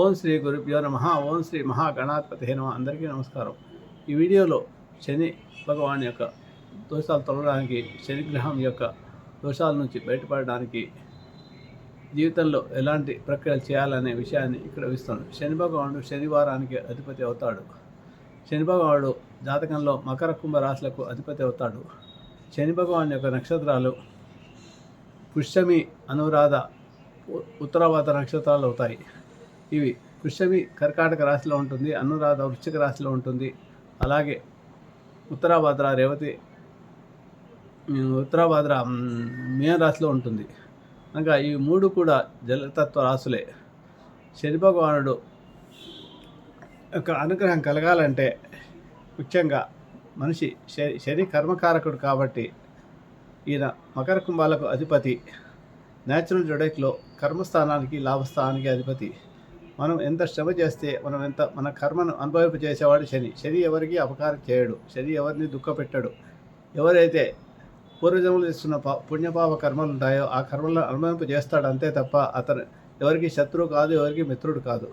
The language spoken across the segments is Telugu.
ఓం శ్రీ గురుభ్యో నమ. ఓం శ్రీ మహాగణాధిపతి నమ. అందరికీ నమస్కారం. ఈ వీడియోలో శని భగవాన్ యొక్క దోషాలు తొలగడానికి శని గ్రహం యొక్క దోషాల నుంచి బయటపడడానికి జీవితంలో ఎలాంటి ప్రక్రియలు చేయాలనే విషయాన్ని ఇక్కడ ఇస్తాను శని భగవానుడు శనివారానికి అధిపతి అవుతాడు. శని భగవానుడు జాతకంలో మకర కుంభ రాశులకు అధిపతి అవుతాడు. శని భగవాన్ యొక్క నక్షత్రాలు పుష్యమి అనురాధ ఉత్తరావాత నక్షత్రాలు అవుతాయి. ఇవి వృషభి కర్కాటక రాశిలో ఉంటుంది అనురాధ వృశ్చిక రాశిలో ఉంటుంది. అలాగే ఉత్తరాభాద్ర రేవతి ఉత్తరాభాద్ర ఉత్తరాభద్ర మీన రాశిలో ఉంటుంది. అనగా ఈ మూడు కూడా జలతత్వ రాశులే. శని భగవానుడు యొక్క అనుగ్రహం కలగాలంటే ముఖ్యంగా మనిషి శని శని కర్మకారకుడు కాబట్టి ఈయన మకర కుంభాలకు అధిపతి న్యాచురల్ జుడైక్లో కర్మస్థానానికి లాభస్థానానికి అధిపతి. మనం ఎంత శ్రమ చేస్తే మనం ఎంత మన కర్మను అనుభవింప చేసేవాడు శని. శని ఎవరికి అపకారం చేయడు. శని ఎవరిని దుఃఖపెట్టడు. ఎవరైతే పూర్వజములు ఇస్తున్న పా పుణ్యపాప కర్మలు ఉంటాయో ఆ కర్మలను అనుభవింప చేస్తాడు అంతే తప్ప అతను ఎవరికి శత్రువు కాదు ఎవరికి మిత్రుడు కాదు.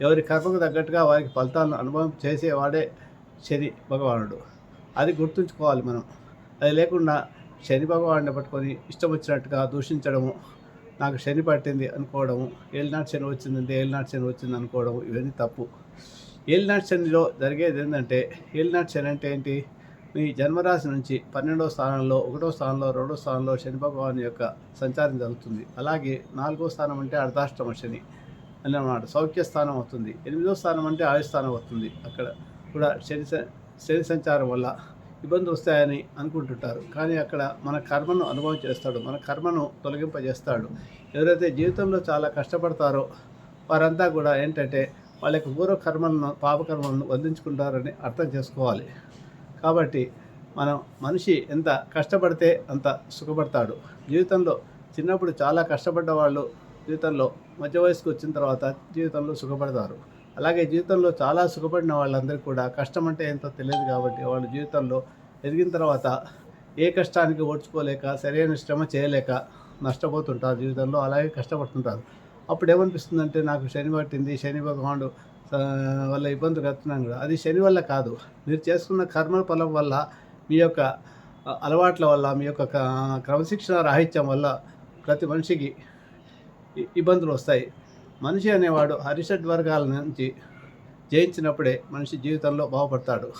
ఎవరి కర్మకు తగ్గట్టుగా వారికి ఫలితాలను అనుభవం చేసేవాడే శని భగవానుడు. అది గుర్తుంచుకోవాలి మనం. అది లేకుండా శని భగవాన్ని పట్టుకొని ఇష్టం వచ్చినట్టుగా దూషించడము నాకు శని పట్టింది అనుకోవడం ఏలినాటి శని వచ్చిందంటే ఏలినాటి శని వచ్చింది అనుకోవడం ఇవన్నీ తప్పు. ఏలినాటి శనిలో జరిగేది ఏంటంటే ఏలినాటి శని అంటే ఏంటి? మీ జన్మరాశి నుంచి పన్నెండవ స్థానంలో ఒకటో స్థానంలో రెండో స్థానంలో శని భగవాన్ యొక్క సంచారం జరుగుతుంది. అలాగే నాలుగో స్థానం అంటే అర్ధాష్టమ శని అని అన్నమాట. సౌఖ్య స్థానం అవుతుంది. ఎనిమిదో స్థానం అంటే ఆయుస్థానం అవుతుంది. అక్కడ కూడా శని శని సంచారం వల్ల ఇబ్బందులు వస్తాయని అనుకుంటుంటారు. కానీ అక్కడ మన కర్మను అనుభవం చేస్తాడు. మన కర్మను తొలగింపజేస్తాడు. ఎవరైతే జీవితంలో చాలా కష్టపడతారో వారంతా కూడా ఏంటంటే వాళ్ళ యొక్క పూర్వ కర్మలను పాపకర్మలను వందించుకుంటారని అర్థం చేసుకోవాలి. కాబట్టి మనం మనిషి ఎంత కష్టపడితే అంత సుఖపడతాడు. జీవితంలో చిన్నప్పుడు చాలా కష్టపడ్డ వాళ్ళు జీవితంలో మధ్య వయసుకు వచ్చిన తర్వాత జీవితంలో సుఖపడతారు. అలాగే జీవితంలో చాలా సుఖపడిన వాళ్ళందరికీ కూడా కష్టం అంటే ఏంటో తెలియదు కాబట్టి వాళ్ళు జీవితంలో ఎదిగిన తర్వాత ఏ కష్టానికి ఓడ్చుకోలేక సరైన శ్రమ చేయలేక నష్టపోతుంటారు జీవితంలో. అలాగే కష్టపడుతుంటారు. అప్పుడు ఏమనిపిస్తుందంటే నాకు శని పట్టింది శని భగవానుడు వల్ల ఇబ్బందులు కడుతున్నాను కూడా అది శని వల్ల కాదు. మీరు చేసుకున్న కర్మ ఫలం వల్ల మీ యొక్క అలవాట్ల వల్ల మీ యొక్క క్రమశిక్షణ రాహిత్యం వల్ల ప్రతి మనిషికి ఇబ్బందులు వస్తాయి. మనిషి అనేవాడు హరిషడ్ వర్గాల నుంచి జయించినప్పుడే మనిషి జీవితంలో బాగుపడతాడు.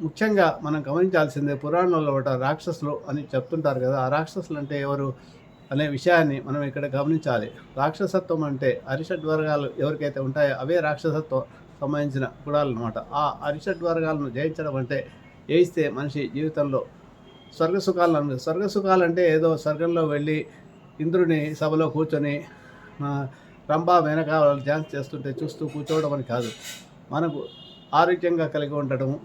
ముఖ్యంగా మనం గమనించాల్సిందే పురాణంలో ఒకట రాక్షసులు అని చెప్తుంటారు కదా ఆ రాక్షసులు అంటే ఎవరు అనే విషయాన్ని మనం ఇక్కడ గమనించాలి. రాక్షసత్వం అంటే అరిషడ్ వర్గాలు ఎవరికైతే ఉంటాయో అవే రాక్షసత్వం సంబంధించిన గుణాలు అనమాట ఆ అరిషడ్ వర్గాలను జయించడం అంటే జయిస్తే మనిషి జీవితంలో స్వర్గ సుఖాలు స్వర్గ సుఖాలు అంటే ఏదో స్వర్గంలో వెళ్ళి ఇంద్రుని సభలో కూర్చొని రంభా వెనక వాళ్ళు డ్యాన్స్ చేస్తుంటే చూస్తూ కూర్చోవడం అని కాదు. మనకు ఆరోగ్యంగా కలిగి ఉండడము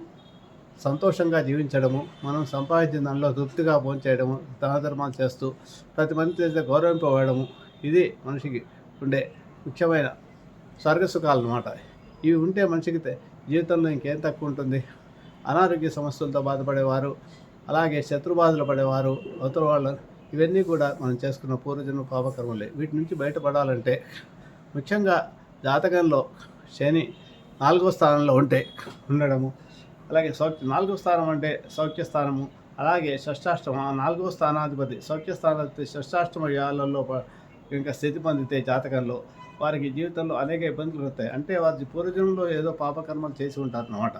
సంతోషంగా జీవించడము మనం సంపాదించిన దానిలో తృప్తిగా పోంచేయడము దాన చేస్తూ ప్రతి మంది చేత గౌరవింపబడము ఇది మనిషికి ఉండే ముఖ్యమైన స్వర్గసుఖాలు అన్నమాట ఇవి ఉంటే మనిషికి జీవితంలో ఇంకేం తక్కువ ఉంటుంది? అనారోగ్య సమస్యలతో బాధపడేవారు అలాగే శత్రుబాధలు పడేవారు అవతల వాళ్ళ ఇవన్నీ కూడా మనం చేసుకున్న పూర్వజన్మ పాపకర్మలే. వీటి నుంచి బయటపడాలంటే ముఖ్యంగా జాతకంలో శని నాలుగో స్థానంలో ఉంటే ఉండడము అలాగే సౌఖ్య నాలుగో స్థానం అంటే సౌఖ్య స్థానము అలాగే షష్టాష్టమ ఆ నాలుగో స్థానాధిపతి సౌఖ్య స్థానాధిపతి షష్టాష్టమ యాలలో ఇంకా స్థితి పొందితే జాతకంలో వారికి జీవితంలో అనేక ఇబ్బందులు వస్తాయి. అంటే వారి పూర్వజన్మలో ఏదో పాపకర్మలు చేసి ఉంటారు అన్నమాట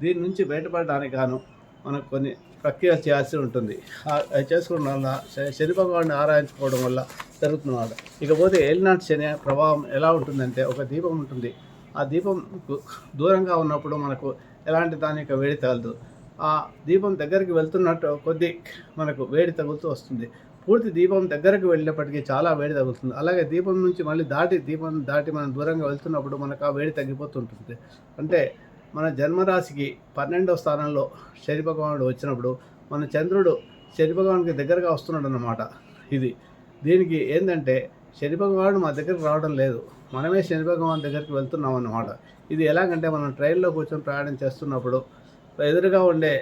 దీని నుంచి బయటపడడానికి గాను మనకు కొన్ని ప్రక్రియ చేయాల్సి ఉంటుంది. అది చేసుకోవడం వల్ల శని భగవాన్ని ఆరాధించుకోవడం వల్ల జరుగుతున్నమాట. ఇకపోతే ఏలినాటి శని ప్రభావం ఎలా ఉంటుందంటే ఒక దీపం ఉంటుంది. ఆ దీపం దూరంగా ఉన్నప్పుడు మనకు ఎలాంటి దాని యొక్క వేడి తగలదు. ఆ దీపం దగ్గరికి వెళ్తున్నట్టు కొద్ది మనకు వేడి తగులుతూ వస్తుంది. పూర్తి దీపం దగ్గరకు వెళ్ళినప్పటికీ చాలా వేడి తగులుతుంది. అలాగే దీపం నుంచి మళ్ళీ దాటి దీపం దాటి మనం దూరంగా వెళ్తున్నప్పుడు మనకు ఆ వేడి తగ్గిపోతుంటుంది అంటే మన జన్మరాశికి పన్నెండవ స్థానంలో శని భగవానుడు వచ్చినప్పుడు మన చంద్రుడు శని భగవానికి దగ్గరగా వస్తున్నాడు అన్నమాట ఇది దీనికి ఏంటంటే శని భగవానుడు మా దగ్గరికి రావడం లేదు. మనమే శని భగవాన్ దగ్గరికి వెళ్తున్నాం అన్నమాట ఇది ఎలాగంటే మనం ట్రైన్లో కూర్చొని ప్రయాణం చేస్తున్నప్పుడు ఎదురుగా ఉండే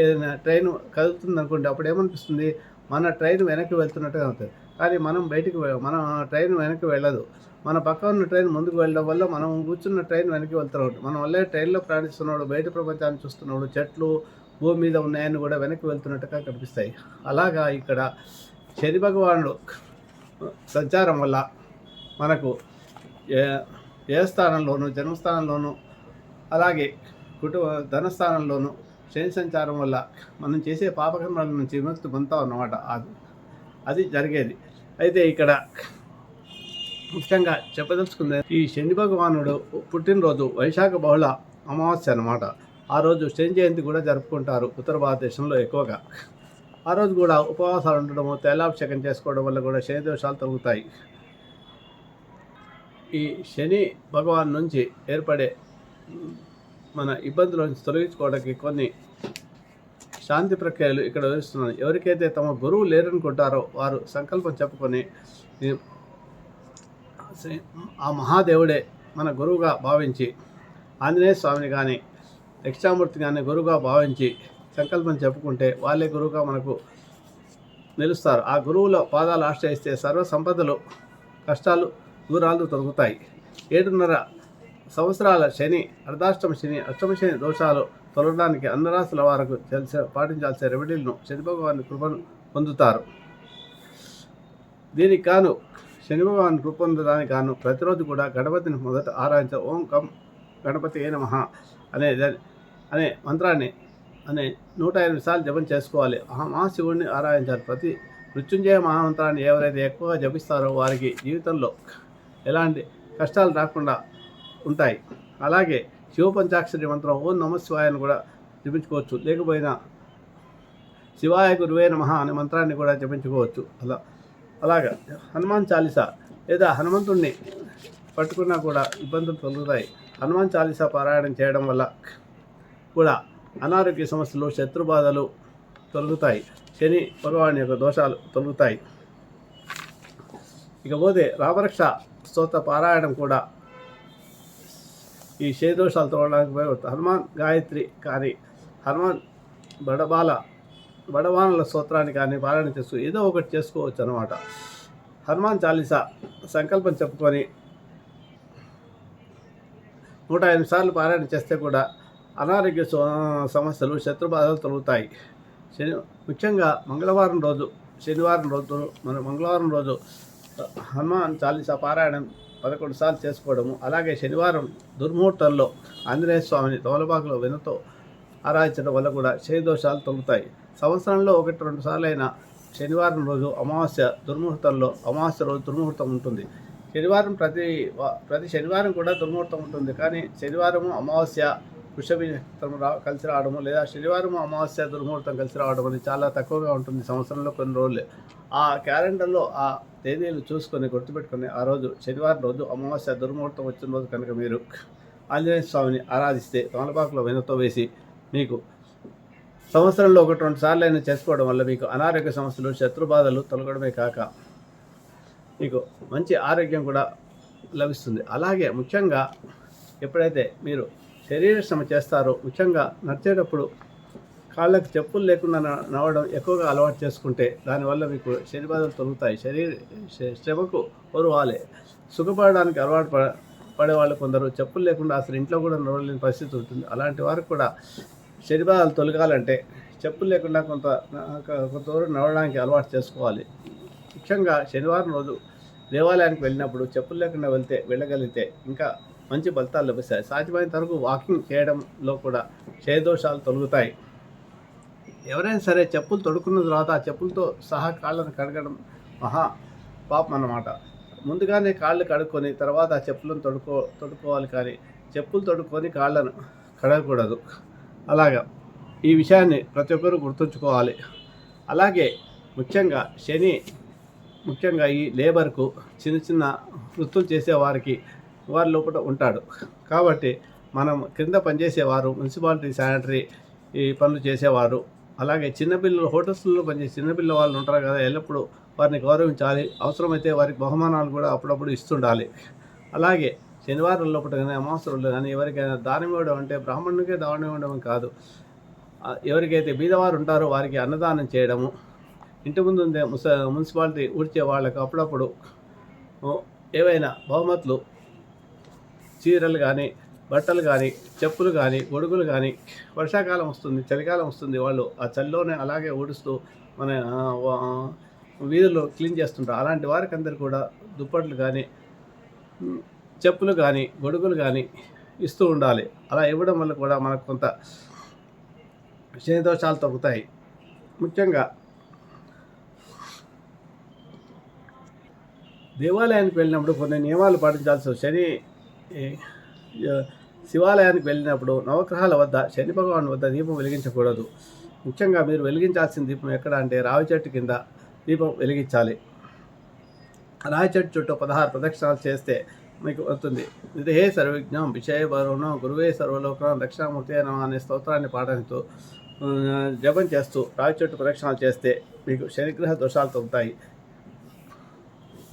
ఏదైనా ట్రైన్ కదులుతుంది అనుకుంటే అప్పుడు ఏమనిపిస్తుంది? మన ట్రైన్ వెనక్కి వెళ్తున్నట్టుగా అవుతుంది కానీ మనం బయటికి మన ట్రైన్ వెనక్కి వెళ్ళదు. మన పక్క ఉన్న ట్రైన్ ముందుకు వెళ్ళడం వల్ల మనం కూర్చున్న ట్రైన్ వెనక్కి వెళ్తున్నాడు మనం వల్లే ట్రైన్లో ప్రయాణిస్తున్నాడు బయట ప్రపంచాన్ని చూస్తున్నాడు చెట్లు భూమి మీద ఉన్నాయని కూడా వెనక్కి వెళ్తున్నట్టుగా కనిపిస్తాయి. అలాగా ఇక్కడ శని భగవానుడు సంచారం వల్ల మనకు ఏ ఏ స్థానంలోనూ జన్మస్థానంలోనూ అలాగే కుటుంబ ధనస్థానంలోనూ శని సంచారం వల్ల మనం చేసే పాపకర్మల నుంచి విముక్తి పొందుతాం అన్నమాట అది జరిగేది. అయితే ఇక్కడ ముఖ్యంగా చెప్పదలుచుకుంది ఈ శని భగవానుడు పుట్టినరోజు వైశాఖ బహుళ అమావాస్య అన్నమాట. ఆ రోజు శని జయంతి కూడా జరుపుకుంటారు ఉత్తర భారతదేశంలో ఎక్కువగా. ఆ రోజు కూడా ఉపవాసాలు ఉండడము తైలాభిషేకం చేసుకోవడం వల్ల కూడా శని దోషాలు తొలుగుతాయి. ఈ శని భగవాన్ నుంచి ఏర్పడే మన ఇబ్బందుల నుంచి తొలగించుకోవడానికి కొన్ని శాంతి ప్రక్రియలు ఇక్కడ వివరిస్తున్నాను. ఎవరికైతే తమ గురువు లేరనుకుంటారో వారు సంకల్పం చెప్పుకొని శ్రీ- ఆ మహాదేవుడే మన గురువుగా భావించి ఆంజనేయ స్వామిని కానీ దక్షిణామూర్తి కానీ గురువుగా భావించి సంకల్పం చెప్పుకుంటే వాళ్ళే గురువుగా మనకు నిలుస్తారు. ఆ గురువుల పాదాలు ఆశ్రయిస్తే సర్వ సంపదలు కష్టాలు దూరాలు తొలగుతాయి. ఏడున్నర సంవత్సరాల శని అర్ధాష్టమ శని అష్టమ శని దోషాలు తొలగడానికి అన్నరాశుల వారికి తెలిసి పాటించాల్సిన రెమెడీలను శని భగవాని కృపను పొందుతారు. దీనికి కాను శని భగవాన్ కృపొందడానికి కాను గాను ప్రతిరోజు కూడా గణపతిని మొదట ఆరాధించ ఓం కం గణపతి ఏ నమః అనే అనే మంత్రాన్ని అనే నూట ఎనిమిది సార్లు జపం చేసుకోవాలి. మహా మహాశివుడిని ఆరాధించాలి. ప్రతి మృత్యుంజయ మహామంత్రాన్ని ఎవరైతే ఎక్కువగా జపిస్తారో వారికి జీవితంలో ఎలాంటి కష్టాలు రాకుండా ఉంటాయి. అలాగే శివపంచాక్షరి మంత్రం ఓం నమ శివాయని కూడా జపించుకోవచ్చు. లేకపోయినా శివాయ గురువే నమ అనే మంత్రాన్ని కూడా జపించుకోవచ్చు. అలా అలాగా. హనుమాన్ చాలీసా లేదా హనుమంతుణ్ణి పట్టుకున్నా కూడా ఇబ్బందులు తొలుగుతాయి. హనుమాన్ చాలీసా పారాయణం చేయడం వల్ల కూడా అనారోగ్య సమస్యలు శత్రుబాధలు తొలుగుతాయి. శని భగవాన్ యొక్క దోషాలు తొలుగుతాయి. ఇకపోతే రామరక్ష స్తోత్ర పారాయణం కూడా ఈ శేదోషాలు తోడడానికి ఉపయోగపడుతుంది హనుమాన్ గాయత్రి కానీ హనుమాన్ బడబాల బడవానుల స్తోత్రాన్ని కానీ పారాయణ చేస్తూ ఏదో ఒకటి చేసుకోవచ్చు అనమాట హనుమాన్ చాలీసా సంకల్పం చెప్పుకొని నూట ఎనిమిది సార్లు పారాయణ చేస్తే కూడా అనారోగ్య సో- సమస్యలు శత్రుబాధలు తొలుగుతాయి. శని ముఖ్యంగా మంగళవారం రోజు శనివారం రోజు మన మంగళవారం రోజు హనుమాన్ చాలీసా పారాయణం పదకొండు సార్లు చేసుకోవడము. అలాగే శనివారం దుర్ముహూర్తంలో ఆంజనేయ స్వామిని తోలబాకులో వెనుతో ఆరాధించడం వల్ల కూడా శని దోషాలు తొలుగుతాయి. సంవత్సరంలో ఒకటి రెండు సార్లు శనివారం రోజు అమావాస్య దుర్ముహూర్తంలో అమావాస్య రోజు దుర్ముహూర్తం ఉంటుంది. శనివారం ప్రతి ప్రతి శనివారం కూడా దుర్ముహూర్తం ఉంటుంది. కానీ శనివారము అమావాస్య వృషభి నక్షత్రం రా కలిసి రావడము లేదా శనివారం అమావాస్య దుర్ముహూర్తం కలిసి రావడం అనేది చాలా తక్కువగా ఉంటుంది సంవత్సరంలో కొన్ని రోజులే. ఆ క్యాలెండర్లో ఆ తేదీలు చూసుకొని గుర్తుపెట్టుకొని ఆ రోజు శనివారం రోజు అమావాస్య దుర్ముహూర్తం వచ్చిన రోజు కనుక మీరు ఆంజనేయ స్వామిని ఆరాధిస్తే తమలపాకులో వెనతో వేసి మీకు సంవత్సరంలో ఒకటి రెండు సార్లు అయినా చేసుకోవడం వల్ల మీకు అనారోగ్య సమస్యలు శత్రుబాధలు తొలగడమే కాక మీకు మంచి ఆరోగ్యం కూడా లభిస్తుంది. అలాగే ముఖ్యంగా ఎప్పుడైతే మీరు శరీర శ్రమ చేస్తారో ముఖ్యంగా నడిచేటప్పుడు కాళ్ళకు చెప్పులు లేకుండా నవ్వడం నడవడం ఎక్కువగా అలవాటు చేసుకుంటే దానివల్ల మీకు శరీర బాధలు తొలుగుతాయి. శరీర శ- శ్రమకు ఒరువాలే. సుఖపడడానికి అలవాటు పడ పడేవాళ్ళు కొందరు చెప్పులు లేకుండా అసలు ఇంట్లో కూడా నడవలేని పరిస్థితి ఉంటుంది. అలాంటి వారికి కూడా శరీరాలు తొలగాలంటే చెప్పులు లేకుండా కొంత కొంత దూరం నడవడానికి అలవాటు చేసుకోవాలి. ముఖ్యంగా శనివారం రోజు దేవాలయానికి వెళ్ళినప్పుడు చెప్పులు లేకుండా వెళ్తే వెళ్ళగలిగితే ఇంకా మంచి ఫలితాలు లభిస్తాయి. సాధ్యమైనంత వరకు వాకింగ్ చేయడంలో కూడా క్షయదోషాలు తొలగుతాయి. ఎవరైనా సరే చెప్పులు తొడుక్కున్న తర్వాత ఆ చెప్పులతో సహా కాళ్ళను కడగడం మహా పాపం అన్నమాట. ముందుగానే కాళ్ళు కడుక్కొని తర్వాత ఆ చెప్పులను తొడుకో తొడుక్కోవాలి కానీ చెప్పులు తొడుక్కొని కాళ్ళను కడగకూడదు. అలాగా. ఈ విషయాన్ని ప్రతి ఒక్కరూ గుర్తుంచుకోవాలి. అలాగే ముఖ్యంగా శని ముఖ్యంగా ఈ లేబర్కు చిన్న చిన్న వృత్తులు చేసేవారికి వారి లోపల ఉంటాడు. కాబట్టి మనం క్రింద పనిచేసేవారు మున్సిపాలిటీ శానిటరీ ఈ పనులు చేసేవారు అలాగే చిన్నపిల్లలు హోటల్స్లో పనిచేసే చిన్నపిల్ల వాళ్ళు ఉంటారు కదా ఎల్లప్పుడూ వారిని గౌరవించాలి. అవసరమైతే వారికి బహుమానాలు కూడా అప్పుడప్పుడు ఇస్తుండాలి. అలాగే శనివారం లోపల కానీ అమావాస్యలు కానీ ఎవరికైనా దానం ఇవ్వడం అంటే బ్రాహ్మణునికే దానం ఇవ్వడం కాదు. ఎవరికైతే బీదవారు ఉంటారో వారికి అన్నదానం చేయడము ఇంటి ముందు ఉండే ముస మున్సిపాలిటీ ఊడ్చే వాళ్ళకు అప్పుడప్పుడు ఏవైనా బహుమతులు చీరలు కానీ బట్టలు కానీ చెప్పులు కానీ గొడుగులు కానీ వర్షాకాలం వస్తుంది చలికాలం వస్తుంది వాళ్ళు ఆ చలిలోనే అలాగే ఊడుస్తూ మన వీధుల్లో క్లీన్ చేస్తుంటారు. అలాంటి వారికి అందరు కూడా దుప్పట్లు కానీ చెప్పులు కానీ గొడుగులు కానీ ఇస్తూ ఉండాలి. అలా ఇవ్వడం వల్ల కూడా మనకు కొంత శని దోషాలు తగ్గుతాయి. ముఖ్యంగా దేవాలయానికి వెళ్ళినప్పుడు కొన్ని నియమాలు పాటించాల్సి శని శివాలయానికి వెళ్ళినప్పుడు నవగ్రహాల వద్ద శని భగవాన్ వద్ద దీపం వెలిగించకూడదు. ముఖ్యంగా మీరు వెలిగించాల్సిన దీపం ఎక్కడ అంటే రావి చెట్టు కింద దీపం వెలిగించాలి. రావి చెట్టు చుట్టూ పదహారు ప్రదక్షిణాలు చేస్తే మీకు వస్తుంది. హే సర్వజ్ఞం విషయ వరుణం గురువే సర్వలోకం దక్షిణామూర్తి అనే స్తోత్రాన్ని పాఠంతో జపం చేస్తూ రావి చెట్టు ప్రదక్షిణాలు చేస్తే మీకు శనిగ్రహ దోషాలు తగ్గుతాయి.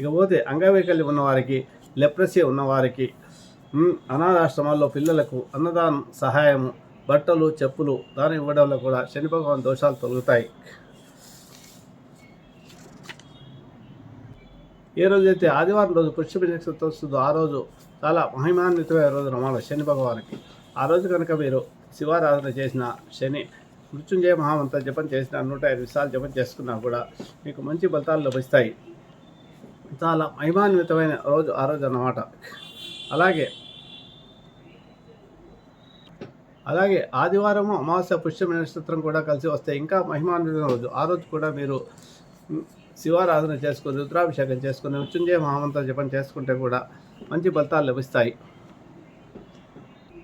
ఇకపోతే అంగవైకల్యం ఉన్నవారికి లెప్రసీ ఉన్నవారికి అనాథాశ్రమాల్లో పిల్లలకు అన్నదానం సహాయము బట్టలు చెప్పులు దానం ఇవ్వడంలో కూడా శని భగవాన్ దోషాలు తొలుగుతాయి. ఏ రోజైతే ఆదివారం రోజు పుష్ప నక్షత్రం వస్తుందో ఆ రోజు చాలా మహిమాన్వితమైన రోజు రమాల శని భగవానికి. ఆ రోజు కనుక మీరు శివారాధన చేసిన శని మృత్యుంజయ మహామంత్ర జపం చేసిన నూట ఐదు విషయాలు జపం చేసుకున్నా కూడా మీకు మంచి ఫలితాలు లభిస్తాయి. చాలా మహిమాన్వితమైన రోజు ఆ రోజు అన్నమాట. అలాగే అలాగే ఆదివారము అమావాస్య పుష్యమి నక్షత్రం కూడా కలిసి వస్తే ఇంకా మహిమాన్వితమైన రోజు. ఆ రోజు కూడా మీరు శివారాధన చేసుకుని రుద్రాభిషేకం చేసుకుని మృత్యుంజయ మహామంత్ర జపం చేసుకుంటే కూడా మంచి ఫలితాలు లభిస్తాయి.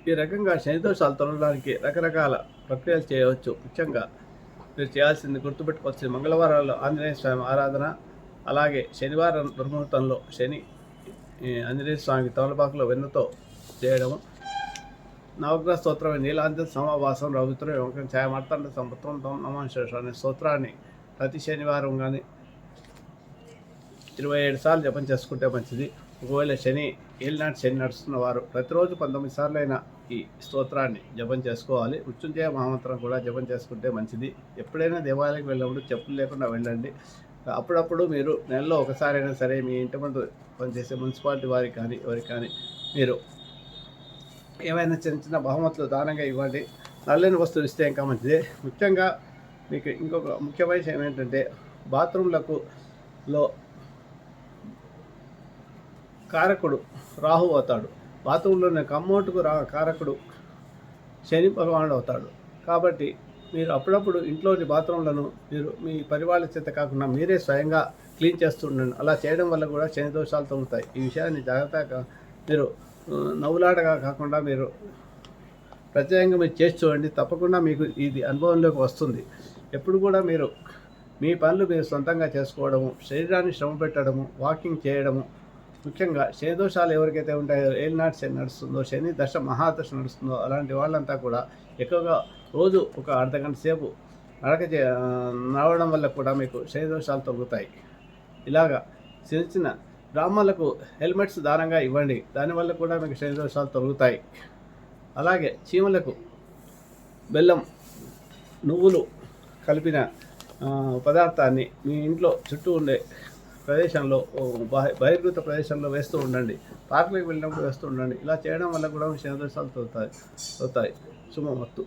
ఈ రకంగా శనిదోషాలు తొలగడానికి రకరకాల ప్రక్రియలు చేయవచ్చు. ముఖ్యంగా మీరు చేయాల్సింది గుర్తుపెట్టుకోవాల్సింది మంగళవారాల్లో ఆంజనేయ స్వామి ఆరాధన అలాగే శనివారం దుర్ముహూర్తంలో శని ఆంజనేయ స్వామికి తమలపాకులో వెన్నతో చేయడము నవగ్రహ స్తోత్రమే. నీలాంతి సమావాసం రవిత్రం యోగం ఛాయమర్తండ సంపత్వం తం నమాశేష అనే స్తోత్రాన్ని ప్రతి శనివారం కానీ ఇరవై ఏడు సార్లు జపం చేసుకుంటే మంచిది. ఒకవేళ శని ఏలినాటి శని నడుస్తున్న వారు ప్రతిరోజు పంతొమ్మిది సార్లు అయినా ఈ స్తోత్రాన్ని జపం చేసుకోవాలి. మృత్యుంజయ మహామంత్రం కూడా జపం చేసుకుంటే మంచిది. ఎప్పుడైనా దేవాలయానికి వెళ్ళినప్పుడు చెప్పులు లేకుండా వెళ్ళండి. అప్పుడప్పుడు మీరు నెలలో ఒకసారైనా సరే మీ ఇంటి ముందు పనిచేసే మున్సిపాలిటీ వారికి కానీ ఎవరికి కానీ మీరు ఏమైనా చిన్న చిన్న బహుమతులు దానంగా ఇవ్వండి. నల్లని వస్తువులు ఇస్తే ఇంకా మంచిది. ముఖ్యంగా మీకు ఇంకొక ముఖ్యమైన విషయం ఏంటంటే బాత్రూంలకు లో కారకుడు రాహు అవుతాడు. బాత్రూంలోనే కమ్మోటుకు రా కారకుడు శని భగవానుడు అవుతాడు. కాబట్టి మీరు అప్పుడప్పుడు ఇంట్లోని బాత్రూంలను మీరు మీ పరివాళ్ళ చేత కాకుండా మీరే స్వయంగా క్లీన్ చేస్తుండండి అలా చేయడం వల్ల కూడా శని దోషాలు తగ్గుతాయి ఈ విషయాన్ని జాగ్రత్తగా మీరు నవ్వులాటగా కాకుండా మీరు ప్రత్యేకంగా మీరు చేసి చూడండి. తప్పకుండా మీకు ఇది అనుభవంలోకి వస్తుంది. ఎప్పుడు కూడా మీరు మీ పనులు మీరు సొంతంగా చేసుకోవడము శరీరాన్ని శ్రమ పెట్టడము వాకింగ్ చేయడము ముఖ్యంగా శని ఎవరికైతే ఉంటాయో ఏలినాటి శని నడుస్తుందో శని దశ మహాదశ నడుస్తుందో అలాంటి వాళ్ళంతా కూడా ఎక్కువగా రోజు ఒక అర్ధ గంట సేపు నడక చే నడవడం వల్ల కూడా మీకు శని తగ్గుతాయి. ఇలాగా చిన్న చిన్న గ్రామాలకు హెల్మెట్స్ దానంగా ఇవ్వండి. దానివల్ల కూడా మీకు శరీర దోషాలు తొలుగుతాయి. అలాగే చీమలకు బెల్లం నువ్వులు కలిపిన పదార్థాన్ని మీ ఇంట్లో చుట్టూ ఉండే ప్రదేశంలో బహి- బహిర్గత ప్రదేశంలో వేస్తూ ఉండండి. పార్కులకు వెళ్ళినప్పుడు వేస్తూ ఉండండి. ఇలా చేయడం వల్ల కూడా మీ శని దోషాలు తగ్గుతాయి అవుతాయి శుభమత్తు